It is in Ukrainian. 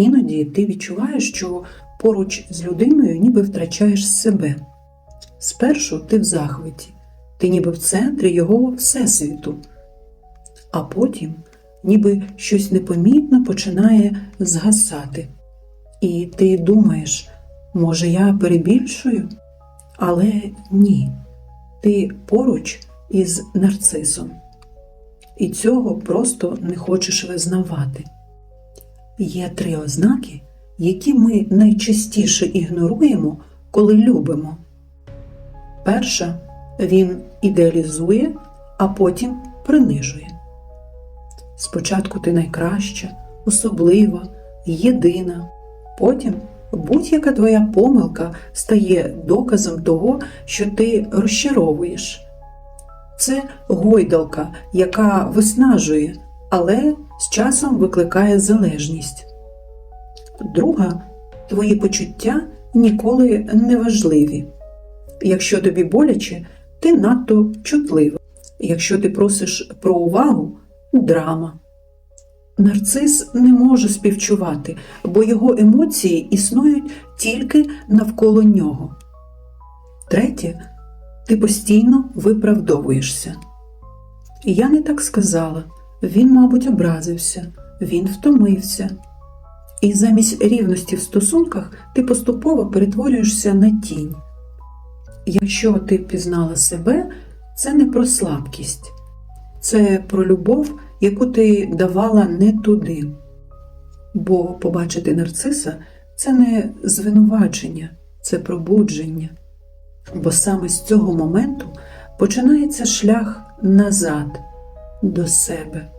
Іноді ти відчуваєш, що поруч з людиною ніби втрачаєш себе. Спершу ти в захваті, ти ніби в центрі його всесвіту, а потім ніби щось непомітно починає згасати. І ти думаєш, може, я перебільшую? Але ні, ти поруч із нарцисом. І цього просто не хочеш визнавати. Є три ознаки, які ми найчастіше ігноруємо, коли любимо. Перша він ідеалізує, а потім принижує. Спочатку ти найкраща, особлива, єдина. Потім будь-яка твоя помилка стає доказом того, що ти розчаровуєш. Це гойдалка, яка виснажує, але з часом викликає залежність. Друга, твої почуття ніколи не важливі. Якщо тобі боляче, ти надто чутлива. Якщо ти просиш про увагу драма. Нарцис не може співчувати, бо його емоції існують тільки навколо нього. Третє, ти постійно виправдовуєшся. Я не так сказала. Він, мабуть, образився, він втомився. І замість рівності в стосунках ти поступово перетворюєшся на тінь. Якщо ти пізнала себе, це не про слабкість, це про любов, яку ти давала не туди. Бо побачити нарциса це не звинувачення, це пробудження. Бо саме з цього моменту починається шлях назад до себе.